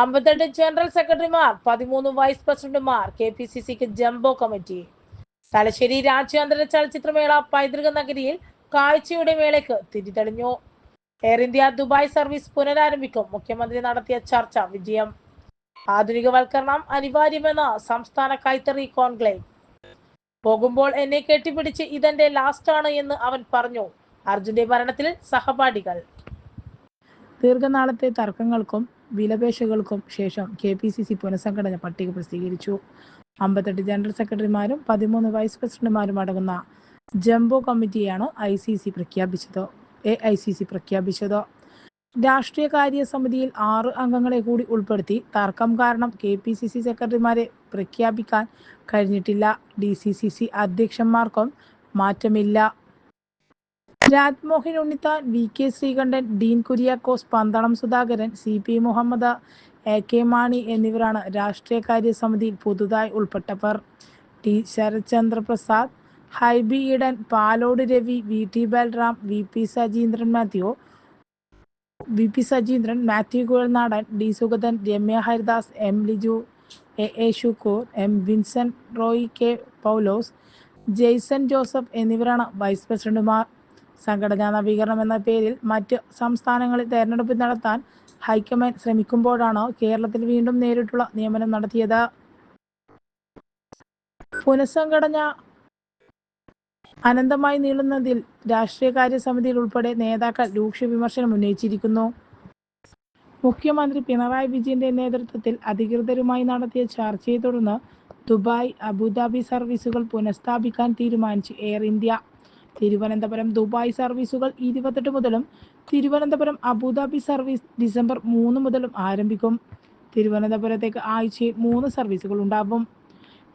അമ്പത്തെട്ട് ജനറൽ സെക്രട്ടറിമാർ പതിമൂന്ന് വൈസ് പ്രസിഡന്റുമാർ കെ പി സി സിക്ക് ജംബോ കമ്മിറ്റി. തലശ്ശേരി രാജ്യാന്തര ചലച്ചിത്രമേള പൈതൃക നഗരിയിൽ കാഴ്ചയുടെ മേളയ്ക്ക് തിരിതെളിഞ്ഞു. എയർ ഇന്ത്യ ദുബായ് സർവീസ് പുനരാരംഭിക്കും. മുഖ്യമന്ത്രി നടത്തിയ ചർച്ച വിജയം. ആധുനികവൽക്കരണം അനിവാര്യമെന്ന സംസ്ഥാന കൈത്തറി കോൺക്ലേവ്. പോകുമ്പോൾ എന്നെ കെട്ടിപ്പിടിച്ച് ഇതെന്റെ ലാസ്റ്റ് ആണ് എന്ന് അവൻ പറഞ്ഞു. അർജുന്റെ മരണത്തിൽ സഹപാഠികൾ. ദീർഘനാളത്തെ തർക്കങ്ങൾക്കും വിലപേശുകൾക്കും ശേഷം കെ പി സി സി പുനഃസംഘടന പട്ടിക പ്രസിദ്ധീകരിച്ചു. അമ്പത്തെട്ട് ജനറൽ സെക്രട്ടറിമാരും പതിമൂന്ന് വൈസ് പ്രസിഡന്റുമാരും അടങ്ങുന്ന ജംബോ കമ്മിറ്റിയാണ് ഐ സി സി പ്രഖ്യാപിച്ചത്. എ ഐ സി സി പ്രഖ്യാപിച്ചത്. രാഷ്ട്രീയ കാര്യ സമിതിയിൽ ആറ് അംഗങ്ങളെ കൂടി ഉൾപ്പെടുത്തി തർക്കം കാരണം കെ പി സി സി സെക്രട്ടറിമാരെ പ്രഖ്യാപിക്കാൻ കഴിഞ്ഞിട്ടില്ല. ഡി സി സി സി അധ്യക്ഷന്മാർക്കും മാറ്റമില്ല. Rajmohan Unnithan V K Sreekandan Dean Kuriakose Pandalam Sudhakaran C P Muhammed A K Mani എന്നിവരാണ് രാഷ്ട്രീയ കാര്യ സമിതിയിൽ പുതുതായി ഉൾപ്പെട്ടവർ. T Sarathchandra Prasad Hibi Eden Palode Ravi V T Balram V P Sajeendran Mathew V P Sajeendran Mathew Kuzhalnadan D Sugathan Ramya Haridas M Liju A A Shukoor M Vincent Roy K Paulose Jaison Joseph എന്നിവരാണ് vice പ്രസിഡന്റുമാർ. സംഘടനാ നവീകരണം എന്ന പേരിൽ മറ്റ് സംസ്ഥാനങ്ങളിൽ തെരഞ്ഞെടുപ്പ് നടത്താൻ ഹൈക്കമാൻഡ് ശ്രമിക്കുമ്പോഴാണ് കേരളത്തിൽ വീണ്ടും നേരിട്ടുള്ള നിയമനം നടത്തിയത്? പുനഃസംഘടന അനന്തമായി നീളുന്നതിൽ രാഷ്ട്രീയകാര്യ സമിതിയിൽ ഉൾപ്പെടെ നേതാക്കൾ രൂക്ഷ വിമർശനം ഉന്നയിച്ചിരിക്കുന്നു. മുഖ്യമന്ത്രി പിണറായി വിജയന്റെ നേതൃത്വത്തിൽ അധികൃതരുമായി നടത്തിയ ചർച്ചയെ തുടർന്ന് ദുബായ് അബുദാബി സർവീസുകൾ പുനഃസ്ഥാപിക്കാൻ തീരുമാനിച്ചു എയർ ഇന്ത്യ. തിരുവനന്തപുരം ദുബായ് സർവീസുകൾ ഇരുപത്തെട്ട് മുതലും തിരുവനന്തപുരം അബുദാബി സർവീസ് ഡിസംബർ മൂന്ന് മുതലും ആരംഭിക്കും. തിരുവനന്തപുരത്തേക്ക് ആഴ്ചയിൽ മൂന്ന് സർവീസുകൾ ഉണ്ടാകും.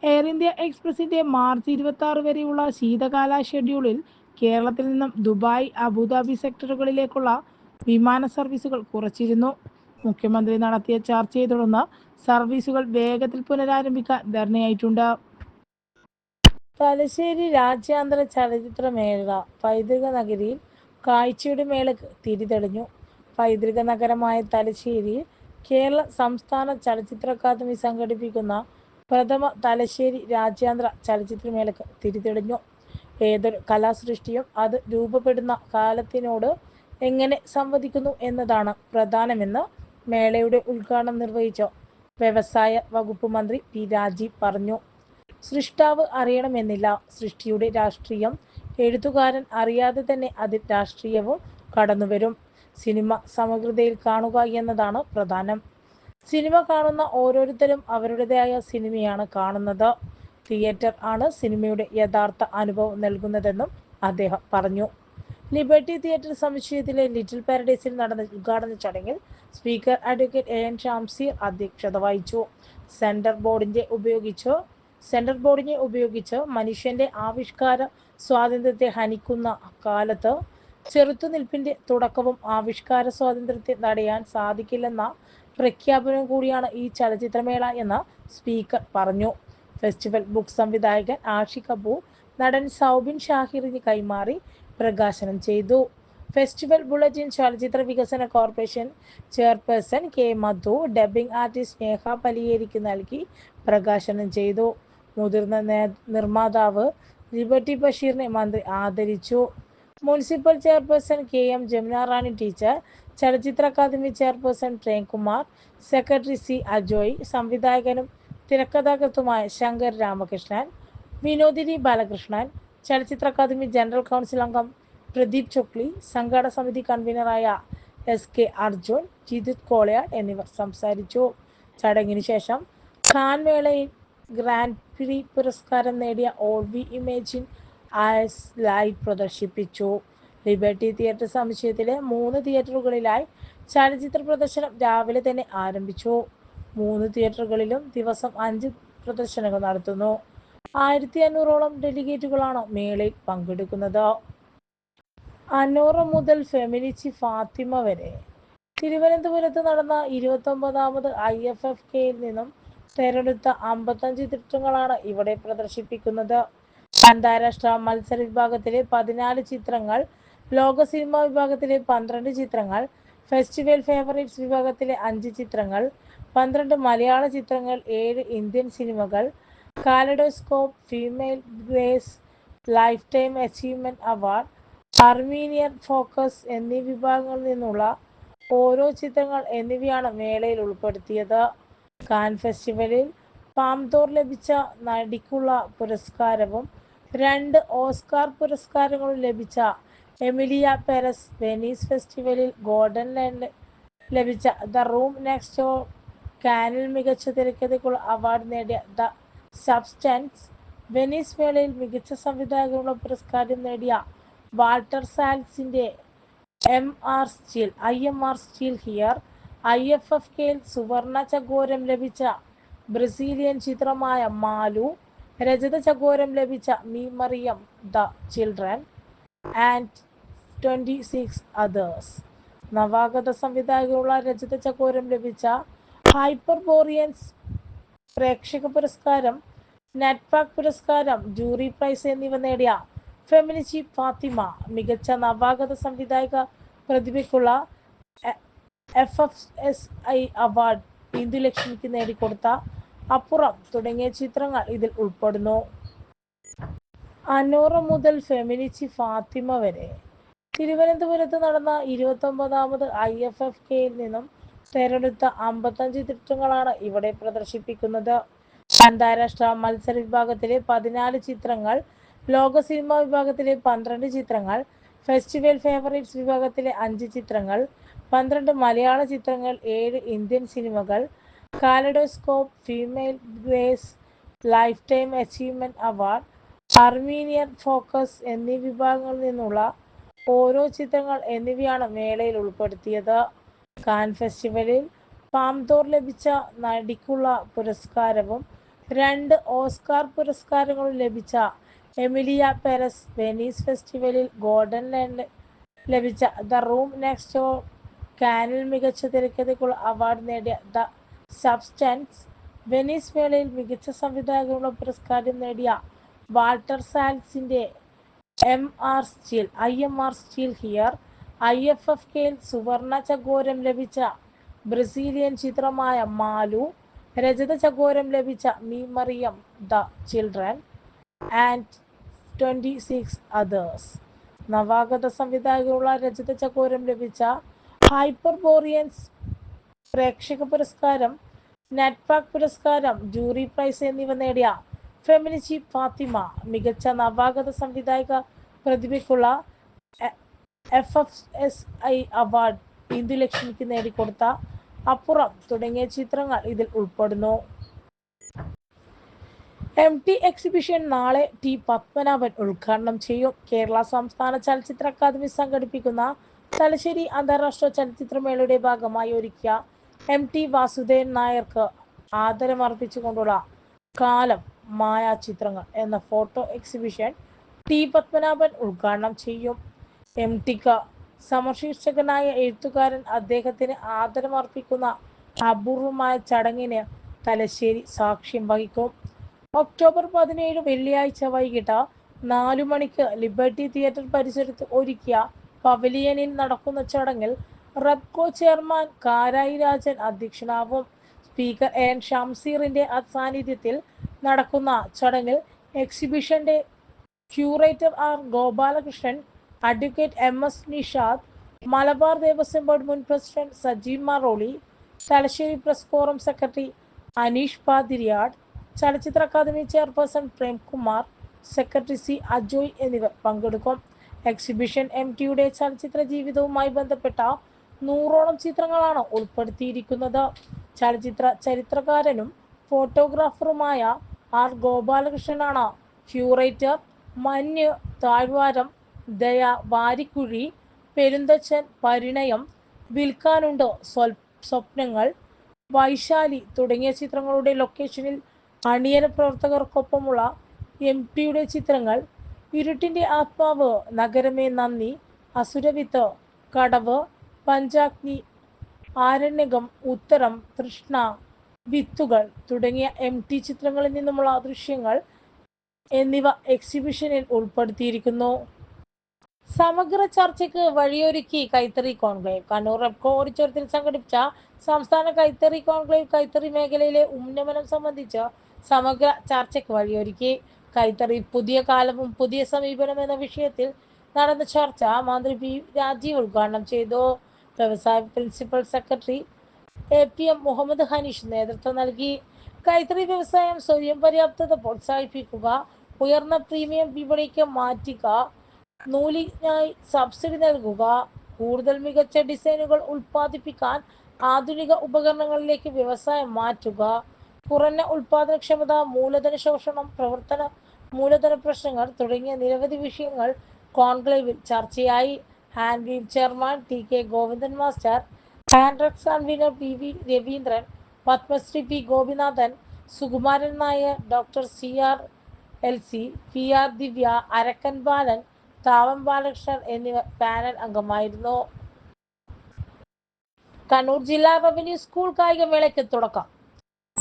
എയർ ഇന്ത്യ എക്സ്പ്രസിന്റെ മാർച്ച് ഇരുപത്തി ആറ് വരെയുള്ള ശീതകാല ഷെഡ്യൂളിൽ കേരളത്തിൽ നിന്നും ദുബായ് അബുദാബി സെക്ടറുകളിലേക്കുള്ള വിമാന സർവീസുകൾ കുറച്ചിരുന്നു. മുഖ്യമന്ത്രി നടത്തിയ ചർച്ചയെ തുടർന്ന് സർവീസുകൾ വേഗത്തിൽ പുനരാരംഭിക്കാൻ ധാരണയായിട്ടുണ്ട് തലശ്ശേരി രാജ്യാന്തര ചലച്ചിത്ര മേള പൈതൃക നഗരിയിൽ കാഴ്ചയുടെ മേളക്ക് തിരിതെളിഞ്ഞു. പൈതൃക നഗരമായ തലശ്ശേരിയിൽ കേരള സംസ്ഥാന ചലച്ചിത്ര അക്കാദമി സംഘടിപ്പിക്കുന്ന പ്രഥമ തലശ്ശേരി രാജ്യാന്തര ചലച്ചിത്രമേളക്ക് തിരിതെളിഞ്ഞു. ഏതൊരു കലാസൃഷ്ടിയും അത് രൂപപ്പെടുന്ന കാലത്തിനോട് എങ്ങനെ സംവദിക്കുന്നു എന്നതാണ് പ്രധാനമെന്ന് മേളയുടെ ഉദ്ഘാടനം നിർവഹിച്ച വ്യവസായ വകുപ്പ് മന്ത്രി പി രാജീവ് പറഞ്ഞു. സൃഷ്ടാവ് അറിയണമെന്നില്ല. സൃഷ്ടിയുടെ രാഷ്ട്രീയം എഴുത്തുകാരൻ അറിയാതെ തന്നെ അതിൽ രാഷ്ട്രീയവും കടന്നുവരും. സിനിമ സമഗ്രതയിൽ കാണുക എന്നതാണ് പ്രധാനം. സിനിമ കാണുന്ന ഓരോരുത്തരും അവരുടേതായ സിനിമയാണ് കാണുന്നത്. തിയേറ്റർ ആണ് സിനിമയുടെ യഥാർത്ഥ അനുഭവം നൽകുന്നതെന്നും അദ്ദേഹം പറഞ്ഞു. ലിബർട്ടി തിയേറ്റർ സമുച്ചയത്തിലെ ലിറ്റിൽ പാരഡൈസിൽ നടന്ന ഉദ്ഘാടന ചടങ്ങിൽ speaker advocate A N Shamseer അധ്യക്ഷത വഹിച്ചു. സെന്റർ ബോർഡിന്റെ ഉപയോഗിച്ച് സെന്റർ ബോർഡിനെ ഉപയോഗിച്ച് മനുഷ്യന്റെ ആവിഷ്കാര സ്വാതന്ത്ര്യത്തെ ഹനിക്കുന്ന കാലത്ത് ചെറുത്തുനിൽപ്പിന്റെ തുടക്കവും ആവിഷ്കാര സ്വാതന്ത്ര്യത്തെ തടയാൻ സാധിക്കില്ലെന്ന പ്രഖ്യാപനം കൂടിയാണ് ഈ ചലച്ചിത്രമേള എന്ന് സ്പീക്കർ പറഞ്ഞു. ഫെസ്റ്റിവൽ ബുക്ക് സംവിധായകൻ ആഷി കപൂർ നടൻ സൗബിൻ ഷാഹിറിന് കൈമാറി പ്രകാശനം ചെയ്തു. ഫെസ്റ്റിവൽ ബുള്ളറ്റിൻ ചലച്ചിത്ര വികസന corporation chairperson K Madhu dubbing artist Sneha പലിയേരിക്ക് നൽകി പ്രകാശനം ചെയ്തു. മുതിർന്ന നിർമ്മാതാവ് ലിബർട്ടി ബഷീറിനെ മന്ത്രി ആദരിച്ചു. Municipal chairperson K M Jamuna Rani teacher ചലച്ചിത്ര academy chairperson Premkumar secretary C Ajoy സംവിധായകനും തിരക്കഥാകൃത്തുമായ ശങ്കർ രാമകൃഷ്ണൻ വിനോദിനി ബാലകൃഷ്ണൻ ചലച്ചിത്ര അക്കാദമി ജനറൽ കൗൺസിൽ അംഗം പ്രദീപ് ചൊക്ലി സംഘാടക സമിതി കൺവീനറായ എസ് കെ അർജുൻ ജിതിത് കോളയാൾ എന്നിവർ സംസാരിച്ചു. ചടങ്ങിന് ശേഷം ഖാൻ മേളയിൽ ഗ്രാൻഡ് പ്രി പുരസ്കാരം നേടിയ all we imagine as light പ്രദർശിപ്പിച്ചു. ലിബർട്ടി തിയേറ്റർ സമുച്ചയത്തിലെ മൂന്ന് തിയേറ്ററുകളിലായി ചലച്ചിത്ര പ്രദർശനം രാവിലെ തന്നെ ആരംഭിച്ചു. മൂന്ന് തിയേറ്ററുകളിലും ദിവസം അഞ്ച് പ്രദർശനങ്ങൾ നടത്തുന്നു. ആയിരത്തി അഞ്ഞൂറോളം ഡെലിഗേറ്റുകളാണ് മേളയിൽ പങ്കെടുക്കുന്നത്. അനോറ മുതൽ ഫെമിനിച്ചി ഫാത്തിമ വരെ. തിരുവനന്തപുരത്ത് നടന്ന ഇരുപത്തൊമ്പതാമത് ഐ എഫ് എഫ് കെയിൽ നിന്നും തെരഞ്ഞെടുത്ത അമ്പത്തഞ്ച് ചിത്രങ്ങളാണ് ഇവിടെ പ്രദർശിപ്പിക്കുന്നത്. അന്താരാഷ്ട്ര മത്സര വിഭാഗത്തിലെ പതിനാല് ചിത്രങ്ങൾ ലോക സിനിമ വിഭാഗത്തിലെ പന്ത്രണ്ട് ചിത്രങ്ങൾ ഫെസ്റ്റിവൽ ഫേവറേറ്റ്സ് വിഭാഗത്തിലെ അഞ്ച് ചിത്രങ്ങൾ പന്ത്രണ്ട് മലയാള ചിത്രങ്ങൾ ഏഴ് ഇന്ത്യൻ സിനിമകൾ kaleidoscope female gaze lifetime achievement award Armenian focus എന്നീ വിഭാഗങ്ങളിൽ നിന്നുള്ള ഓരോ ചിത്രങ്ങൾ എന്നിവയാണ് മേളയിൽ ഉൾപ്പെടുത്തിയത്. കാൻ ഫെസ്റ്റിവലിൽ പാംതോർ ലഭിച്ച നടിക്കുള്ള പുരസ്കാരവും രണ്ട് ഓസ്കാർ പുരസ്കാരങ്ങളും ലഭിച്ച എമിലിയ പെരസ് വെനീസ് ഫെസ്റ്റിവലിൽ ഗോൾഡൻ ലാൻഡ് ലഭിച്ച ദ റൂം നെക്സ്റ്റ് കാനിൽ മികച്ച തിരക്കഥയ്ക്കുള്ള അവാർഡ് നേടിയ ദ സബ്സ്റ്റൻസ്. വെനീസ് വേളയിൽ മികച്ച സംവിധായകനുള്ള പുരസ്കാരം നേടിയ Walter സാൽസിന്റെ M R still I M R still here I F F കെയിൽ സുവർണ ചകോരം ലഭിച്ച ബ്രസീലിയൻ ചിത്രമായ മാലു രജത ചകോരം ലഭിച്ച me Maryam the children and twenty six others. നവാഗത സംവിധായകനുള്ള രജത ചകോരം ലഭിച്ച ഹൈപ്പർ ബോറിയൻസ് പ്രേക്ഷക പുരസ്കാരം നെറ്റ്പാക് പുരസ്കാരം ജൂറി പ്രൈസ് എന്നിവ നേടിയ ഫെമിനിച്ചി ഫാത്തിമ മികച്ച നവാഗത സംവിധായക പ്രതിഭയ്ക്കുള്ള F F S I award ഇന്ദുലക്ഷ്മിക്ക് നേടിക്കൊടുത്ത അപ്പുറം തുടങ്ങിയ ചിത്രങ്ങൾ ഇതിൽ ഉൾപ്പെടുന്നു. അനൂറ മുതൽ ഫെമിനിച്ചി ഫാത്തിമ വരെ. തിരുവനന്തപുരത്ത് നടന്ന ഇരുപത്തൊമ്പതാമത് ഐ എഫ് എഫ് കെയിൽ നിന്നും തെരഞ്ഞെടുത്ത അമ്പത്തഞ്ച് ചിത്രങ്ങളാണ് ഇവിടെ പ്രദർശിപ്പിക്കുന്നത്. അന്താരാഷ്ട്ര മത്സര വിഭാഗത്തിലെ പതിനാല് ചിത്രങ്ങൾ ലോക സിനിമ വിഭാഗത്തിലെ പന്ത്രണ്ട് ചിത്രങ്ങൾ ഫെസ്റ്റിവൽ ഫേവറേറ്റ്സ് വിഭാഗത്തിലെ അഞ്ച് ചിത്രങ്ങൾ പന്ത്രണ്ട് മലയാള ചിത്രങ്ങൾ ഏഴ് ഇന്ത്യൻ സിനിമകൾ kaleidoscope female gaze lifetime achievement award Armenian focus എന്നീ വിഭാഗങ്ങളിൽ നിന്നുള്ള ഓരോ ചിത്രങ്ങൾ എന്നിവയാണ് മേളയിൽ ഉൾപ്പെടുത്തിയത്. കാൻ ഫെസ്റ്റിവലിൽ പാംതോർ ലഭിച്ച നടിക്കുള്ള പുരസ്കാരവും രണ്ട് ഓസ്കാർ പുരസ്കാരങ്ങളും ലഭിച്ച എമിലിയ പെരസ് വെനീസ് ഫെസ്റ്റിവലിൽ ഗോൾഡൻ ലാൻഡ് ലഭിച്ച ദ റൂം നെക്സ്റ്റ് കാനിൽ മികച്ച തിരക്കഥയ്ക്കുള്ള അവാർഡ് നേടിയ ദ സബ്സ്റ്റൻസ് വെനീസ് വേളയിൽ മികച്ച സംവിധായകനുള്ള പുരസ്കാരം നേടിയ Walter സാൽസിന്റെ M R still I M R still here I F F കെയിൽ സുവർണ ചകോരം ലഭിച്ച ബ്രസീലിയൻ ചിത്രമായ മാലു രജത ചകോരം ലഭിച്ച me Maryam the children and twenty six others. നവാഗത സംവിധായകനുള്ള രജത ചകോരം ലഭിച്ച ഹൈപ്പർബോറിയൻസ് പ്രേക്ഷക പുരസ്കാരം നെറ്റ്പാക് പുരസ്കാരം ജൂറി പ്രൈസ് എന്നിവ നേടിയ ഫെമിനിച്ചി ഫാത്തിമ മികച്ച നവാഗത സംവിധായക പ്രതിഭയ്ക്കുള്ള F F S I award ഇന്ദുലക്ഷ്മിക്ക് നേടിക്കൊടുത്ത അപ്പുറം തുടങ്ങിയ ചിത്രങ്ങൾ ഇതിൽ ഉൾപ്പെടുന്നു. എം ടി എക്സിബിഷൻ നാളെ ടി പത്മനാഭൻ ഉദ്ഘാടനം ചെയ്യും. കേരള സംസ്ഥാന ചലച്ചിത്ര അക്കാദമി സംഘടിപ്പിക്കുന്ന തലശ്ശേരി അന്താരാഷ്ട്ര ചലച്ചിത്രമേളയുടെ ഭാഗമായി ഒരുക്കിയ എം ടി വാസുദേവൻ നായർക്ക് ആദരമർപ്പിച്ചുകൊണ്ടുള്ള കാലം മായാ ചിത്രങ്ങൾ എന്ന ഫോട്ടോ എക്സിബിഷൻ ടി പത്മനാഭൻ ഉദ്ഘാടനം ചെയ്യും. എം ടിക്ക് സമർശീർഷകനായ എഴുത്തുകാരൻ അദ്ദേഹത്തിന് ആദരമർപ്പിക്കുന്ന അപൂർവമായ ചടങ്ങിന് തലശ്ശേരി സാക്ഷ്യം വഹിക്കും. ഒക്ടോബർ പതിനേഴ് വെള്ളിയാഴ്ച വൈകിട്ട് നാലു മണിക്ക് ലിബർട്ടി തിയേറ്റർ പരിസരത്ത് ഒരുക്കിയ പവലിയനിൽ നടക്കുന്ന ചടങ്ങിൽ റബ്കോ ചെയർമാൻ കാരായി രാജൻ അധ്യക്ഷനാവും. സ്പീക്കർ എൻ ഷംസീറിന്റെ സാന്നിധ്യത്തിൽ നടക്കുന്ന ചടങ്ങിൽ എക്സിബിഷന്റെ curator R Gopalakrishnan advocate M S Nishad Malabar Devaswom board മുൻ president Sajeev Maroli Thalassery press forum secretary Aneesh Pathiriyad ചലച്ചിത്ര academy chairperson Premkumar secretary C Ajoy എന്നിവർ പങ്കെടുക്കും. എക്സിബിഷൻ എം ടിയുടെ ചലച്ചിത്ര ജീവിതവുമായി ബന്ധപ്പെട്ട നൂറോളം ചിത്രങ്ങളാണ് ഉൾപ്പെടുത്തിയിരിക്കുന്നത്. ചലച്ചിത്ര ചരിത്രകാരനും ഫോട്ടോഗ്രാഫറുമായ ആർ ഗോപാലകൃഷ്ണനാണ്. ക്യൂറേറ്റർ മഞ്ഞ് താഴ്വാരം ദയ വാരിക്കുഴി പെരുന്തച്ചൻ പരിണയം വിൽക്കാനുണ്ട് സ്വപ്നങ്ങൾ വൈശാലി തുടങ്ങിയ ചിത്രങ്ങളുടെ ലൊക്കേഷനിൽ അണിയന പ്രവർത്തകർക്കൊപ്പമുള്ള എം ടിയുടെ ചിത്രങ്ങൾ ഇരുട്ടിന്റെ ആത്മാവ് നഗരമേ നന്ദി. അസുരവിത്ത് കടവ് പഞ്ചാഗ്നി ആരണ്യകം ഉത്തരം തൃഷ്ണ വിത്തുകൾ തുടങ്ങിയ എം ടി ചിത്രങ്ങളിൽ നിന്നുമുള്ള ദൃശ്യങ്ങൾ എന്നിവ എക്സിബിഷനിൽ ഉൾപ്പെടുത്തിയിരിക്കുന്നു. സമഗ്ര ചർച്ചയ്ക്ക് വഴിയൊരുക്കി കൈത്തറി കോൺക്ലേവ്. കണ്ണൂർ റെപ്കോ ഓഡിറ്റോറിയത്തിൽ സംഘടിപ്പിച്ച സംസ്ഥാന കൈത്തറി കോൺക്ലേവ് കൈത്തറി മേഖലയിലെ ഉന്നമനം സംബന്ധിച്ച സമഗ്ര ചർച്ചയ്ക്ക് വഴിയൊരുക്കി. കൈത്തറി പുതിയ കാലവും പുതിയ സമീപനം എന്ന വിഷയത്തിൽ നടന്ന ചർച്ച മന്ത്രി പി രാജീവ് ഉദ്ഘാടനം ചെയ്തു. വ്യവസായ principal secretary A P M Muhammad Haneesh നേതൃത്വം നൽകി. കൈത്തറി വ്യവസായം സ്വയം പര്യാപ്തത പ്രോത്സാഹിപ്പിക്കുക ഉയർന്ന പ്രീമിയം വിപണിക്ക് മാറ്റുക നൂലിനായി സബ്സിഡി നൽകുക കൂടുതൽ മികച്ച ഡിസൈനുകൾ ഉൽപ്പാദിപ്പിക്കാൻ ആധുനിക ഉപകരണങ്ങളിലേക്ക് വ്യവസായം മാറ്റുക കുറഞ്ഞ ഉൽപാദനക്ഷമത മൂലധന ശോഷണം പ്രവർത്തന മൂലധന പ്രശ്നങ്ങൾ തുടങ്ങിയ നിരവധി വിഷയങ്ങൾ കോൺക്ലേവിൽ ചർച്ചയായി. Hand chairman T K Govindan master Hantex convener P V Raveendran Padmashri P Gopinathan Sukumaran Nair doctor C R L C P R Divya Arakkan Balan Thavam Balakrishnan എന്നിവർ പാനൽ അംഗമായിരുന്നു. കണ്ണൂർ ജില്ലാ റവന്യൂ സ്കൂൾ കായികമേളയ്ക്ക് തുടക്കം.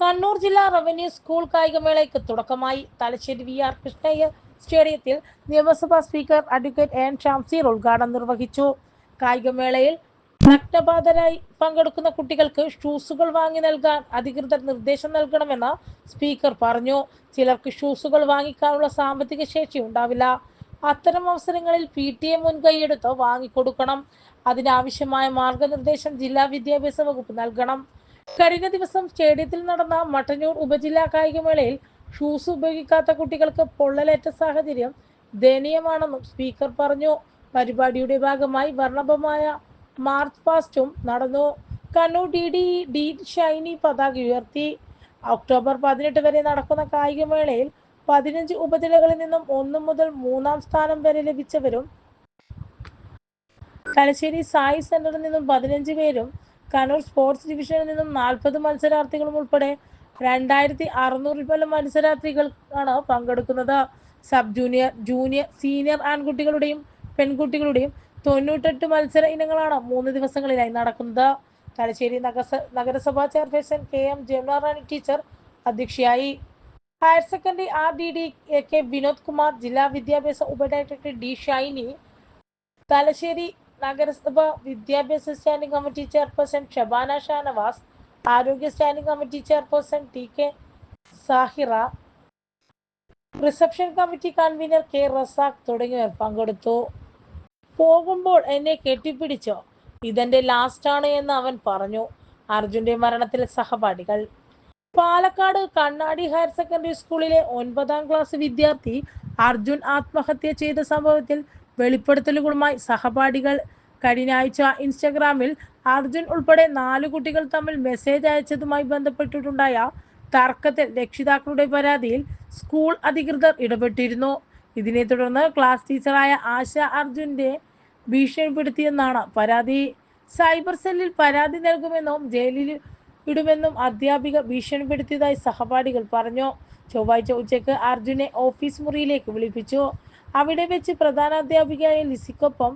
കണ്ണൂർ ജില്ലാ revenue school കായികമേളയ്ക്ക് തുടക്കമായി. Thalassery V R Krishna Iyer സ്റ്റേഡിയത്തിൽ നിയമസഭാ speaker advocate N ഷാംസീർ ഉദ്ഘാടനം നിർവഹിച്ചു. കായികമേളയിൽ നഗ്നബാധരായി പങ്കെടുക്കുന്ന കുട്ടികൾക്ക് ഷൂസുകൾ വാങ്ങി നൽകാൻ അധികൃതർ നിർദ്ദേശം നൽകണമെന്ന് സ്പീക്കർ പറഞ്ഞു. ചിലർക്ക് ഷൂസുകൾ വാങ്ങിക്കാനുള്ള സാമ്പത്തിക ശേഷി ഉണ്ടാവില്ല. അത്തരം അവസരങ്ങളിൽ പി ടി എ മുൻകൈയെടുത്ത് വാങ്ങിക്കൊടുക്കണം. അതിനാവശ്യമായ മാർഗനിർദ്ദേശം ജില്ലാ വിദ്യാഭ്യാസ വകുപ്പ് നൽകണം. കഴിഞ്ഞ ദിവസം സ്റ്റേഡിയത്തിൽ നടന്ന മട്ടന്നൂർ ഉപജില്ലാ കായികമേളയിൽ ഷൂസ് ഉപയോഗിക്കാത്ത കുട്ടികൾക്ക് പൊള്ളലേറ്റ സാഹചര്യം ദയനീയമാണെന്നും സ്പീക്കർ പറഞ്ഞു. പരിപാടിയുടെ ഭാഗമായി വർണഭമായ മാർച്ച് പാസ്റ്റും നടന്നു. Kannur D D D Shiny പതാക ഉയർത്തി. ഒക്ടോബർ പതിനെട്ട് വരെ നടക്കുന്ന കായികമേളയിൽ പതിനഞ്ച് ഉപജില്ലകളിൽ നിന്നും ഒന്ന് മുതൽ മൂന്നാം സ്ഥാനം വരെ ലഭിച്ചവരും തലശ്ശേരി സായി സെന്ററിൽ നിന്നും പതിനഞ്ച് പേരും കണ്ണൂർ സ്പോർട്സ് ഡിവിഷനിൽ നിന്നും നാൽപ്പത് മത്സരാർത്ഥികളും ഉൾപ്പെടെ രണ്ടായിരത്തി അറുന്നൂറിൽ പരം മത്സരാർത്ഥികൾക്കാണ് പങ്കെടുക്കുന്നത്. സബ് ജൂനിയർ ജൂനിയർ സീനിയർ ആൺകുട്ടികളുടെയും പെൺകുട്ടികളുടെയും തൊണ്ണൂറ്റെട്ട് മത്സര ഇനങ്ങളാണ് മൂന്ന് ദിവസങ്ങളിലായി നടക്കുന്നത്. തലശ്ശേരി നഗരസ നഗരസഭാ chairperson K M Jamunarani teacher അധ്യക്ഷയായി. Higher secondary R D D A K Vinod Kumar ജില്ലാ വിദ്യാഭ്യാസ ഉപഡയറക്ടർ ഡി ഷൈനി തലശ്ശേരി നഗരസഭ വിദ്യാഭ്യാസ standing committee chairperson Shabana Shanavas ആരോഗ്യ standing committee chairperson T K Sahira reception committee convener K Razak തുടങ്ങിയവർ പങ്കെടുത്തു. പോകുമ്പോൾ എന്നെ കെട്ടിപ്പിടിച്ചോ? ഇതെന്റെ ലാസ്റ്റ് ആണ് എന്ന് അവൻ പറഞ്ഞു. അർജുന്റെ മരണത്തിലെ സഹപാഠികൾ. പാലക്കാട് കണ്ണാടി ഹയർ സെക്കൻഡറി സ്കൂളിലെ ഒൻപതാം ക്ലാസ് വിദ്യാർത്ഥി അർജുൻ ആത്മഹത്യ ചെയ്ത സംഭവത്തിൽ വെളിപ്പെടുത്തലുകളുമായി സഹപാഠികൾ കഴിഞ്ഞ ആഴ്ച ഇൻസ്റ്റഗ്രാമിൽ അർജുൻ ഉൾപ്പെടെ നാല് കുട്ടികൾ തമ്മിൽ മെസ്സേജ് അയച്ചതുമായി ബന്ധപ്പെട്ടിട്ടുണ്ടായ തർക്കത്തിൽ രക്ഷിതാക്കളുടെ പരാതിയിൽ സ്കൂൾ അധികൃതർ ഇടപെട്ടിരുന്നു. ഇതിനെ തുടർന്ന് ക്ലാസ് ടീച്ചറായ ആശ അർജുന്റെ ഭീഷണിപ്പെടുത്തിയെന്നാണ് പരാതി. സൈബർ സെല്ലിൽ പരാതി നൽകുമെന്നും ജയിലിൽ ഇടുമെന്നും അധ്യാപിക ഭീഷണിപ്പെടുത്തിയതായി സഹപാഠികൾ പറഞ്ഞു. ചൊവ്വാഴ്ച ഉച്ചയ്ക്ക് അർജുനെ ഓഫീസ് മുറിയിലേക്ക് വിളിപ്പിച്ചു. അവിടെ വെച്ച് പ്രധാന അധ്യാപികയായ ലിസിക്കൊപ്പം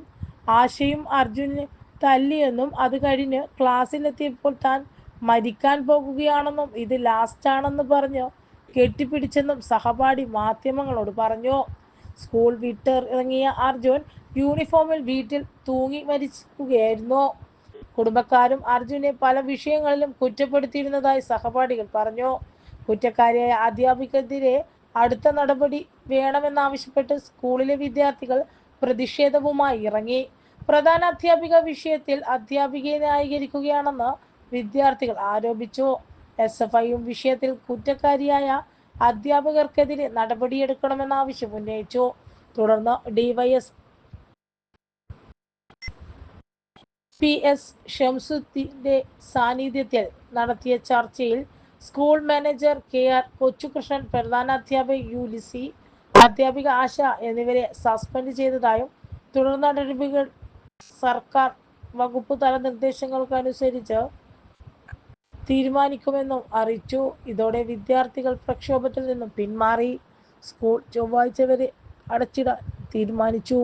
ആശയും അർജുനെ തല്ലിയെന്നും അത് കഴിഞ്ഞ് ക്ലാസ്സിലെത്തിയപ്പോൾ താൻ മരിക്കാൻ പോകുകയാണെന്നും ഇത് ലാസ്റ്റ് ആണെന്ന് പറഞ്ഞ് കെട്ടിപ്പിടിച്ചെന്നും സഹപാഠി മാധ്യമങ്ങളോട് പറഞ്ഞു. സ്കൂൾ വിട്ടിറങ്ങിയ അർജുൻ യൂണിഫോമിൽ വീട്ടിൽ തൂങ്ങി മരിക്കുകയായിരുന്നു. കുടുംബക്കാരും അർജുനെ പല വിഷയങ്ങളിലും കുറ്റപ്പെടുത്തിയിരുന്നതായി സഹപാഠികൾ പറഞ്ഞു. കുറ്റക്കാരിയായ അധ്യാപികക്കെതിരെ അടുത്ത നടപടി വേണമെന്നാവശ്യപ്പെട്ട് സ്കൂളിലെ വിദ്യാർത്ഥികൾ പ്രതിഷേധവുമായി ഇറങ്ങി. പ്രധാന അധ്യാപിക വിഷയത്തിൽ അധ്യാപികയെ ന്യായീകരിക്കുകയാണെന്ന് വിദ്യാർത്ഥികൾ ആരോപിച്ചു. എസ് എഫ് ഐയും വിഷയത്തിൽ കുറ്റക്കാരിയായ അധ്യാപകർക്കെതിരെ നടപടിയെടുക്കണമെന്ന ആവശ്യം ഉന്നയിച്ചു. തുടർന്ന് ഡിവൈഎസ് പി എസ് ഷംസുദ്ദീന്റെ സാന്നിധ്യത്തിൽ നടത്തിയ ചർച്ചയിൽ school manager K R Kochukrishnan പ്രധാനാധ്യാപക U Lissy അധ്യാപിക ആശ എന്നിവരെ സസ്പെൻഡ് ചെയ്തതായും തുടർ നടപടികൾ സർക്കാർ വകുപ്പ് തല നിർദ്ദേശങ്ങൾക്കനുസരിച്ച് തീരുമാനിക്കുമെന്നും അറിയിച്ചു. ഇതോടെ വിദ്യാർത്ഥികൾ പ്രക്ഷോഭത്തിൽ നിന്നും പിന്മാറി. സ്കൂൾ ചൊവ്വാഴ്ച വരെ അടച്ചിടാൻ തീരുമാനിച്ചു.